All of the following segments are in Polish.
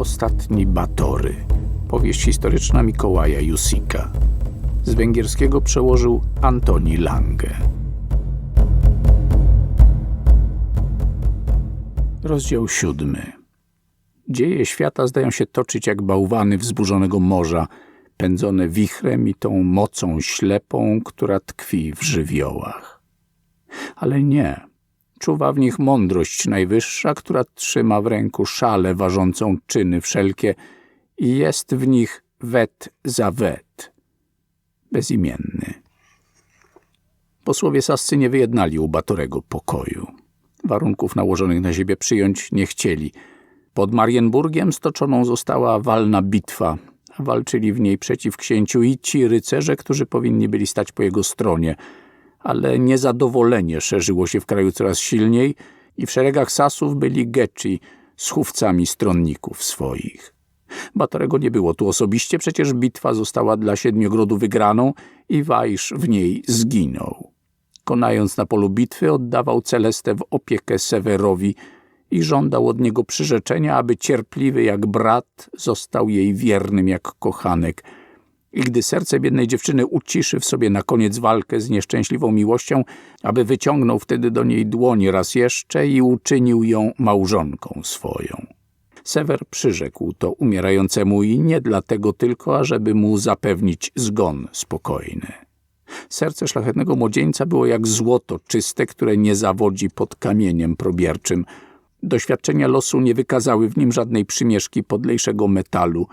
Ostatni Batory. Powieść historyczna Mikołaja Jusika. Z węgierskiego przełożył Antoni Lange. Rozdział siódmy. Dzieje świata zdają się toczyć jak bałwany wzburzonego morza, pędzone wichrem i tą mocą ślepą, która tkwi w żywiołach. Ale nie. Czuwa w nich mądrość najwyższa, która trzyma w ręku szale ważącą czyny wszelkie i jest w nich wet za wet. Bezimienny. Posłowie sascy nie wyjednali u Batorego pokoju. Warunków nałożonych na siebie przyjąć nie chcieli. Pod Marienburgiem stoczoną została walna bitwa. Walczyli w niej przeciw księciu i ci rycerze, którzy powinni byli stać po jego stronie. Ale niezadowolenie szerzyło się w kraju coraz silniej i w szeregach Sasów byli Geczy z chówcami stronników swoich. Batorego nie było tu osobiście, przecież bitwa została dla Siedmiogrodu wygraną i Wajsz w niej zginął. Konając na polu bitwy, oddawał Celestę w opiekę Sewerowi i żądał od niego przyrzeczenia, aby cierpliwy jak brat został jej wiernym jak kochanek. I gdy serce biednej dziewczyny uciszy w sobie na koniec walkę z nieszczęśliwą miłością, aby wyciągnął wtedy do niej dłoń raz jeszcze i uczynił ją małżonką swoją. Sewer przyrzekł to umierającemu i nie dlatego tylko, ażeby mu zapewnić zgon spokojny. Serce szlachetnego młodzieńca było jak złoto czyste, które nie zawodzi pod kamieniem probierczym. Doświadczenia losu nie wykazały w nim żadnej przymieszki podlejszego metalu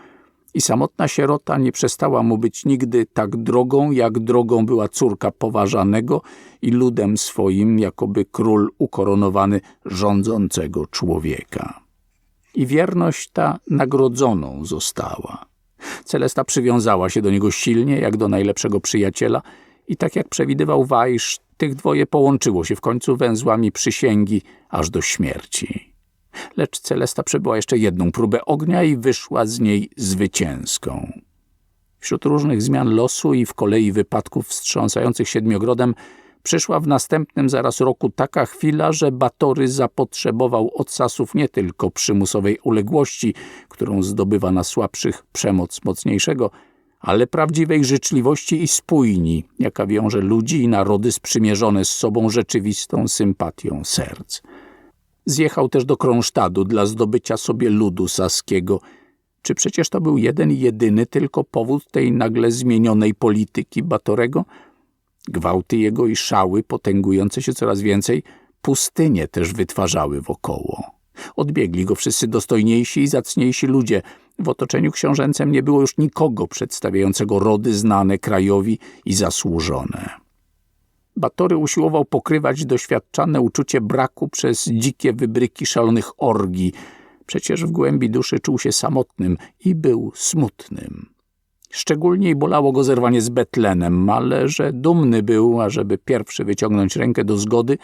i samotna sierota nie przestała mu być nigdy tak drogą, jak drogą była córka poważanego i ludem swoim, jakoby król ukoronowany rządzącego człowieka. I wierność ta nagrodzoną została. Celesta przywiązała się do niego silnie, jak do najlepszego przyjaciela i tak jak przewidywał Wajsz, tych dwoje połączyło się w końcu węzłami przysięgi aż do śmierci. Lecz Celesta przebyła jeszcze jedną próbę ognia i wyszła z niej zwycięską. Wśród różnych zmian losu i w kolei wypadków wstrząsających Siedmiogrodem przyszła w następnym zaraz roku taka chwila, że Batory zapotrzebował od Sasów nie tylko przymusowej uległości, którą zdobywa na słabszych przemoc mocniejszego, ale prawdziwej życzliwości i spójni, jaka wiąże ludzi i narody sprzymierzone z sobą rzeczywistą sympatią serc. Zjechał też do Kronsztadu dla zdobycia sobie ludu saskiego. Czy przecież to był jeden i jedyny tylko powód tej nagle zmienionej polityki Batorego? Gwałty jego i szały, potęgujące się coraz więcej, pustynie też wytwarzały wokoło. Odbiegli go wszyscy dostojniejsi i zacniejsi ludzie. W otoczeniu książęcem nie było już nikogo przedstawiającego rody znane krajowi i zasłużone. Batory usiłował pokrywać doświadczane uczucie braku przez dzikie wybryki szalonych orgii. Przecież w głębi duszy czuł się samotnym i był smutnym. Szczególnie bolało go zerwanie z Betlenem, ale że dumny był, ażeby pierwszy wyciągnąć rękę do zgody,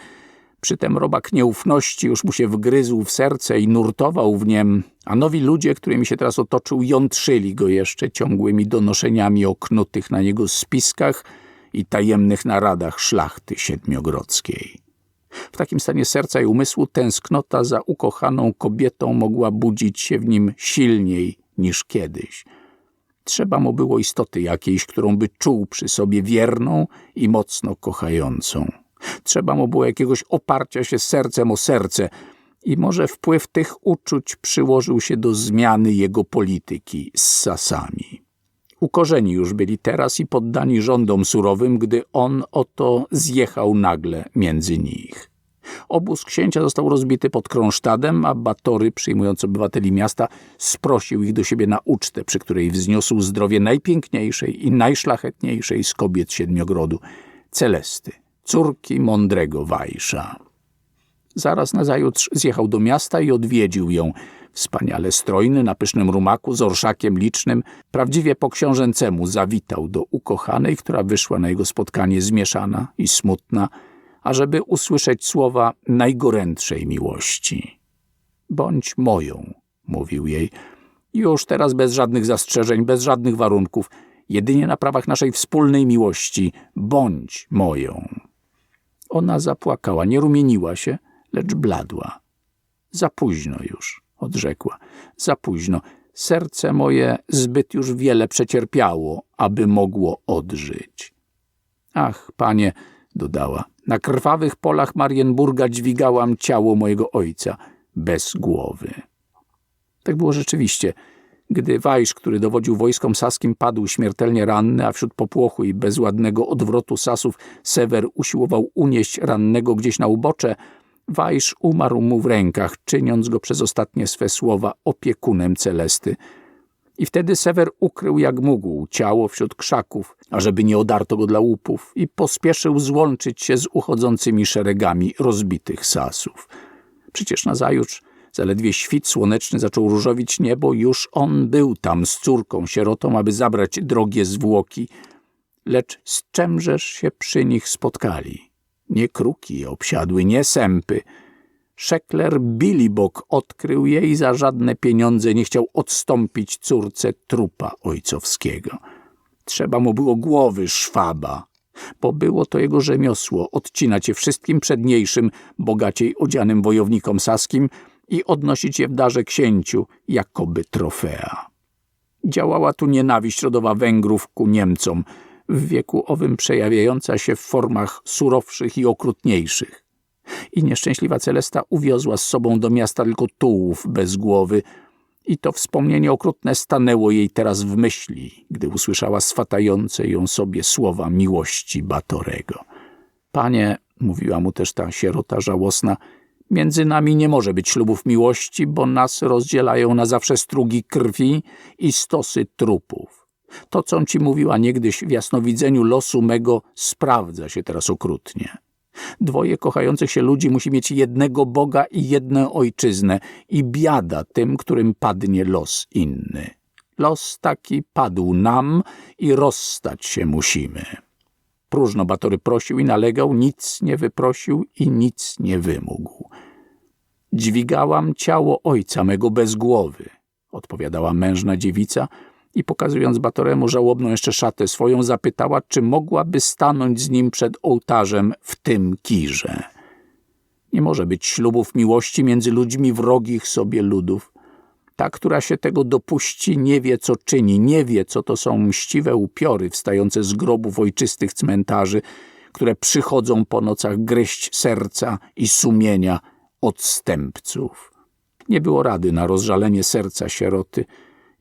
Przytem robak nieufności już mu się wgryzł w serce i nurtował w niem, a nowi ludzie, którymi się teraz otoczył, jątrzyli go jeszcze ciągłymi donoszeniami o knutych na niego spiskach i tajemnych naradach szlachty siedmiogrodzkiej. W takim stanie serca i umysłu tęsknota za ukochaną kobietą mogła budzić się w nim silniej niż kiedyś. Trzeba mu było istoty jakiejś, którą by czuł przy sobie wierną i mocno kochającą. Trzeba mu było jakiegoś oparcia się sercem o serce i może wpływ tych uczuć przyłożył się do zmiany jego polityki z Sasami. Ukorzeni już byli teraz i poddani rządom surowym, gdy on oto zjechał nagle między nich. Obóz księcia został rozbity pod Kronsztadem, a Batory, przyjmując obywateli miasta, sprosił ich do siebie na ucztę, przy której wzniosł zdrowie najpiękniejszej i najszlachetniejszej z kobiet Siedmiogrodu, Celesty córki mądrego Wajsza. Zaraz nazajutrz zjechał do miasta i odwiedził ją. Wspaniale strojny, na pysznym rumaku, z orszakiem licznym, prawdziwie po książęcemu zawitał do ukochanej, która wyszła na jego spotkanie zmieszana i smutna, ażeby usłyszeć słowa najgorętszej miłości. Bądź moją, mówił jej, już teraz bez żadnych zastrzeżeń, bez żadnych warunków, jedynie na prawach naszej wspólnej miłości, bądź moją. Ona zapłakała, nie rumieniła się, lecz bladła. Za późno już. odrzekła. Za późno. Serce moje zbyt już wiele przecierpiało, aby mogło odżyć. Ach, panie, dodała, na krwawych polach Marienburga dźwigałam ciało mojego ojca bez głowy. Tak było rzeczywiście. Gdy Wajsz, który dowodził wojskom saskim, padł śmiertelnie ranny, a wśród popłochu i bezładnego odwrotu Sasów Sewer usiłował unieść rannego gdzieś na ubocze, Wajsz umarł mu w rękach, czyniąc go przez ostatnie swe słowa opiekunem Celesty. I wtedy Sewer ukrył jak mógł ciało wśród krzaków, ażeby nie odarto go dla łupów i pospieszył złączyć się z uchodzącymi szeregami rozbitych Sasów. Przecież nazajutrz Zaledwie świt słoneczny zaczął różowić niebo, już on był tam z córką, sierotą, aby zabrać drogie zwłoki. Lecz z czemżeż się przy nich spotkali? Nie kruki obsiadły, nie sępy. Szekler Bilibok odkrył je i za żadne pieniądze nie chciał odstąpić córce trupa ojcowskiego. Trzeba mu było głowy szwaba, bo było to jego rzemiosło odcinać je wszystkim przedniejszym, bogaciej odzianym wojownikom saskim, i odnosić je w darze księciu, jakoby trofea. Działała tu nienawiść rodowa Węgrów ku Niemcom, w wieku owym przejawiająca się w formach surowszych i okrutniejszych. I nieszczęśliwa Celesta uwiozła z sobą do miasta tylko tułów bez głowy, i to wspomnienie okrutne stanęło jej teraz w myśli, gdy usłyszała swatające ją sobie słowa miłości Batorego. Panie, mówiła mu też ta sierota żałosna, Między nami nie może być ślubów miłości, bo nas rozdzielają na zawsze strugi krwi i stosy trupów. To, co ci mówiła niegdyś w jasnowidzeniu losu mego, sprawdza się teraz okrutnie. Dwoje kochających się ludzi musi mieć jednego Boga i jedną ojczyznę i biada tym, którym padnie los inny. Los taki padł nam i rozstać się musimy. Próżno Batory prosił i nalegał, nic nie wyprosił i nic nie wymógł. Dźwigałam ciało ojca mego bez głowy, odpowiadała mężna dziewica i pokazując Batoremu żałobną jeszcze szatę swoją, zapytała, czy mogłaby stanąć z nim przed ołtarzem w tym kirze. Nie może być ślubów miłości między ludźmi wrogich sobie ludów. Ta, która się tego dopuści, nie wie, co czyni, nie wie, co to są mściwe upiory wstające z grobów ojczystych cmentarzy, które przychodzą po nocach gryźć serca i sumienia odstępców. Nie było rady na rozżalenie serca sieroty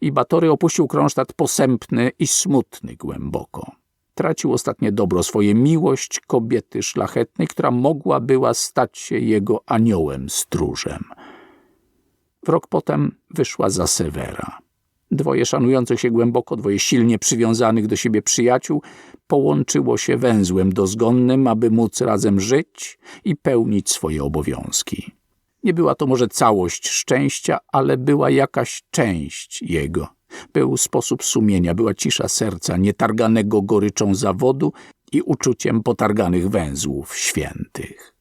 i Batory opuścił Kronsztat posępny i smutny głęboko. Tracił ostatnie dobro, swoje miłość kobiety szlachetnej, która mogła była stać się jego aniołem stróżem. W rok potem wyszła za Sewera. Dwoje szanujących się głęboko, dwoje silnie przywiązanych do siebie przyjaciół połączyło się węzłem dozgonnym, aby móc razem żyć i pełnić swoje obowiązki. Nie była to może całość szczęścia, ale była jakaś część jego. Był sposób sumienia, była cisza serca, nietarganego goryczą zawodu i uczuciem potarganych węzłów świętych.